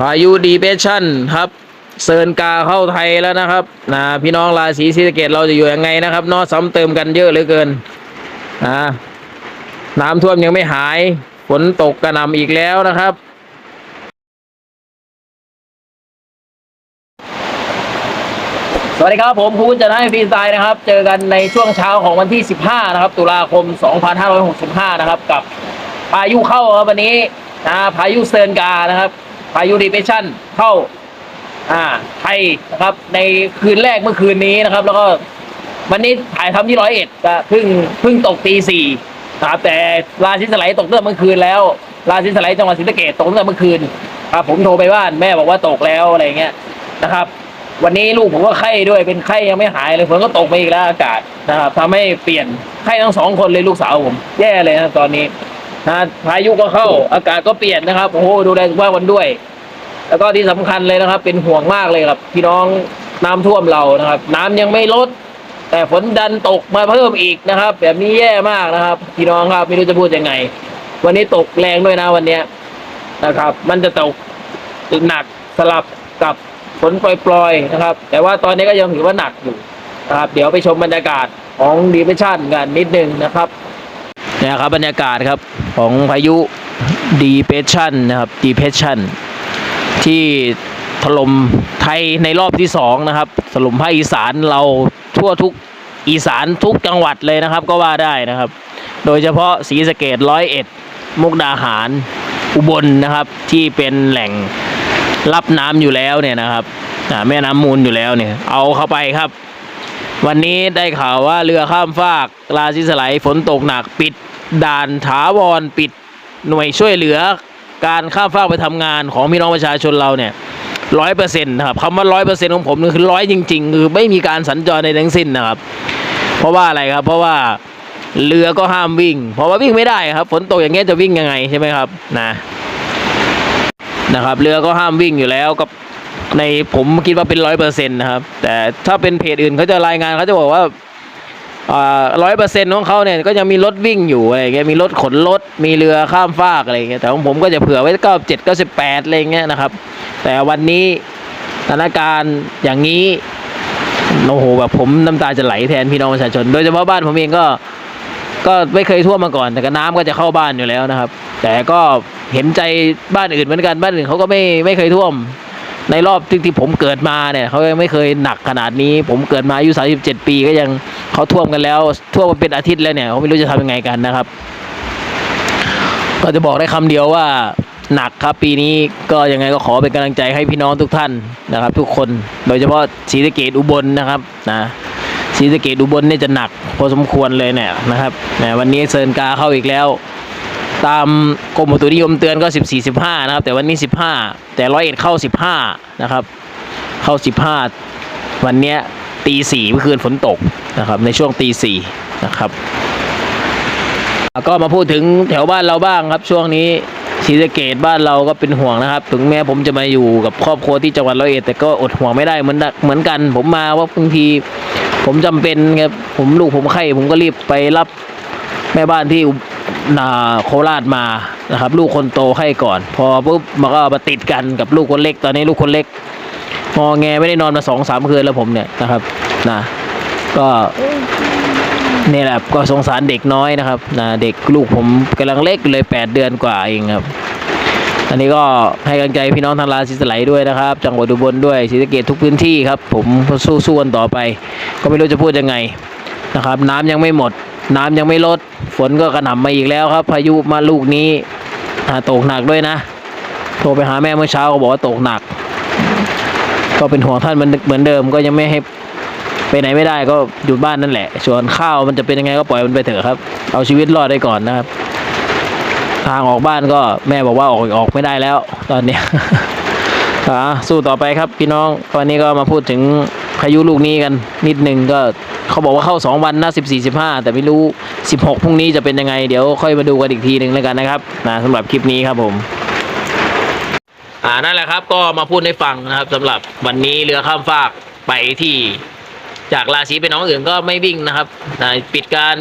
พายุดีเพชชั่นครับเซินกาเข้าไทยแล้วนะครับนะพี่น้องราศีศรีสะเกดเราจะอยู่ยังไงนะครับนอซ้ำเติมกันเยอะเหลือเกินนะน้ำท่วมยังไม่หายฝนตกกระหน่ำอีกแล้วนะครับ สวัสดีครับผมภูมิจะให้ฟรีสไตล์นะครับ เจอกันในช่วงเช้าของวันที่ 15 นะครับ ตุลาคม 2565 นะครับ กับพายุเข้าครับวันนี้นะพายุเซินกานะครับ พายุดีเพชชั่นเข้าอ่าไทยนะครับ ในคืนแรกเมื่อคืนนี้นะครับ แล้วก็วันนี้ถ่ายทำที่ร้อยเอ็ดก็เพิ่งเพิ่งตกตีสี่นะครับแต่ราชินสไลด์ตกตั้งแต่เมื่อคืนแล้วราชินสไลด์จังหวัดศรีสะเกษตกตั้งแต่เมื่อคืนครับผมโทรไปบ้านแม่บอกว่าตกแล้วอะไรเงี้ยนะครับ วันนี้ลูกผมก็ไข้ด้วยเป็นไข้ยังไม่หายเลยฝนก็ตกมาอีกแล้วอากาศนะครับทำให้เปลี่ยนไข้ทั้งสองคนเลยลูกสาวผม แย่เลยนะตอนนี้ นะพายุก็เข้า อากาศก็เปลี่ยนนะครับ โอ้โห ดูแลสุขภาพกันด้วย แล้วก็ที่สำคัญเลยนะครับ เป็นห่วงมากเลยครับ พี่น้องน้ำท่วมเรานะครับ น้ำยังไม่ลด แต่ฝนดันตกมาเพิ่มอีกนะครับ แบบนี้แย่มากนะครับ พี่น้องครับไม่รู้จะพูดยังไง วันนี้ตกแรงด้วยนะวันเนี้ยนะครับ มันจะตกหนักสลับกับฝนปล่อยๆนะครับ แต่ว่าตอนนี้ก็ยังถือว่าหนักอยู่นะครับ เดี๋ยวไปชมบรรยากาศของดีเพชชั่นกันนิดนึงนะครับ เนี่ยครับบรรยากาศครับของพายุดีเพชชันนะครับดีเพชชันที่ถล่มไทยในรอบที่สองนะครับถล่มภาคอีสานเราทั่วทุกอีสานทุกจังหวัดเลยนะครับก็ว่าได้นะครับ โดยเฉพาะศรีสะเกดร้อยเอ็ดมุกดาหารอุบลนะครับที่เป็นแหล่งรับน้ำอยู่แล้วเนี่ยนะครับแม่น้ำมูลอยู่แล้วเนี่ยเอาเข้าไปครับ วันนี้ได้ข่าวว่าเรือข้ามฟากราซิสไลฝนตกหนักปิด ด่านถาวรปิดหน่วยช่วยเหลือการข้ามฟากไปทำงานของพี่น้องประชาชนเราเนี่ยร้อยเปอร์เซ็นต์นะครับคำว่าร้อยเปอร์เซ็นต์ของผมนี่คือร้อยจริงๆคือไม่มีการสัญจรในทั้งสิ้นนะครับ เพราะว่าอะไรครับ เพราะว่าเรือก็ห้ามวิ่ง เพราะว่าวิ่งไม่ได้ครับฝนตกอย่างเงี้ยจะวิ่งยังไงใช่ไหมครับนะนะครับ เรือก็ห้ามวิ่งอยู่แล้วกับ ในผมคิดว่าเป็นร้อยเปอร์เซ็นต์นะครับ แต่ถ้าเป็นเพจอื่นเขาจะรายงานเขาจะบอกว่าร้อยเปอร์เซ็นต์ของเขาเนี่ยก็ยังมีรถวิ่งอยู่อะไรเงี้ยมีรถขนรถมีเรือข้ามฟากอะไรเงี้ยแต่ของผมก็จะเผื่อไว้เก้าเจ็ดเก้าสิบแปดอะไรเงี้ยนะครับ แต่วันนี้สถานการณ์อย่างนี้โอ้โหแบบผมน้ำตาจะไหลแทนพี่น้องประชาชน โดยเฉพาะบ้านผมเองก็ก็ไม่เคยท่วมมาก่อน แต่ก็น้ำก็จะเข้าบ้านอยู่แล้วนะครับ แต่ก็เห็นใจบ้านอื่นเหมือนกันบ้านอื่นเขาก็ไม่ไม่เคยท่วม ในรอบที่ที่ผมเกิดมาเนี่ยเขายังไม่เคยหนักขนาดนี้ ผมเกิดมาอายุ 37 ปีก็ยังเขาท่วมกันแล้ว ท่วมมาเป็นอาทิตย์แล้วเนี่ยเขาไม่รู้จะทำยังไงกันนะครับ ก็จะบอกได้คำเดียวว่าหนักครับปีนี้ก็ยังไงก็ขอเป็นกำลังใจให้พี่น้องทุกท่านนะครับ ทุกคนโดยเฉพาะศรีสะเกดอุบลนะครับนะศรีสะเกดอุบลเนี่ยจะหนักพอสมควรเลยเนี่ยนะครับนะวันนี้เซินกาเข้าอีกแล้ว ตามกรมอุตุนิยมเตือนก็ 14 15 นะครับ แต่วันนี้ 15 แต่ร้อยเอ็ดเข้า 15 นะครับ เข้า 15 วันเนี้ยตีสี่เมื่อคืนฝนตกนะครับ ในช่วงตีสี่นะครับ ก็มาพูดถึงแถวบ้านเราบ้างครับ ช่วงนี้ศรีสะเกดบ้านเราก็เป็นห่วงนะครับ ถึงแม้ผมจะมาอยู่กับครอบครัวที่จังหวัดร้อยเอ็ดแต่ก็อดห่วงไม่ได้เหมือนเหมือนกัน ผมมาว่าบางทีผมจำเป็นครับผมลูกผมไข้ผมก็รีบไปรับ แม่บ้านที่นาโคราชมานะครับ ลูกคนโตไข้ก่อน พอปุ๊บมันก็มาติดกันกับลูกคนเล็ก ตอนนี้ลูกคนเล็กงอแงไม่ได้นอนมาสองสามคืนแล้วผมเนี่ยนะครับนะก็นี่แหละก็สงสารเด็กน้อยนะครับนะเด็กลูกผมกำลังเล็กเลยแปดเดือนกว่าเองครับ อันนี้ก็ให้กำลังใจพี่น้องทางราศีสไลด์ด้วยนะครับ จังหวัดอุบลด้วยศรีสะเกดทุกพื้นที่ครับ ผมสู้สู้กันต่อไป ก็ไม่รู้จะพูดยังไงนะครับ น้ำยังไม่หมด น้ำยังไม่ลด ฝนก็กระหน่ำมาอีกแล้วครับ พายุมาลูกนี้ตกหนักด้วยนะ โทรไปหาแม่เมื่อเช้าก็บอกว่าตกหนัก ก็เป็นห่วงท่านเหมือนเหมือนเดิมก็ยังไม่ให้ไปไหนไม่ได้ก็อยู่บ้านนั่นแหละ ส่วนข้าวมันจะเป็นยังไงก็ปล่อยมันไปเถอะครับ เอาชีวิตรอดได้ก่อนนะครับ ทางออกบ้านก็แม่บอกว่าออกออกไม่ได้แล้ว ตอนนี้ยอ่าสู้ต่อไปครับพี่น้องวันนี้ก็มาพูดถึง พายุลูกนี้กันนิดนึงก็เขาบอกว่าเข้า 2 วันนะ14 15 แต่ไม่รู้ 16 พรุ่งนี้จะเป็นยังไง เดี๋ยวค่อยมาดูกันอีกทีหนึ่งแล้วกันนะครับนะสำหรับคลิปนี้ครับผมอ่านั่นแหละครับก็มาพูดให้ฟังนะครับสำหรับวันนี้เรือข้ามฟากไปที่จากราศีไปน้องอื่นก็ไม่วิ่งนะครับนะปิดการ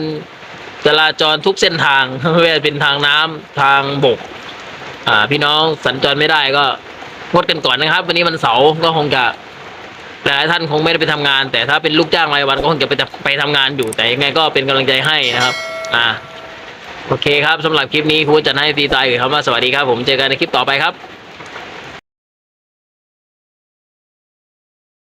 จราจรทุกเส้นทางไม่ว่าเป็นทางน้ำทางบกอ่าพี่น้องสัญจรไม่ได้ก็งดกันก่อนนะครับ วันนี้วันเสาร์ก็คงจะ หลายท่านคงไม่ได้ไปทำงาน แต่ถ้าเป็นลูกจ้างรายวันก็คงจะไปไปทำงานอยู่แต่ยังไงก็เป็นกำลังใจให้นะครับ อ่าโอเคครับสำหรับคลิปนี้ครูจะให้ฟรีตายหรือคำว่าสวัสดีครับ ผมเจอกันในคลิปต่อไปครับ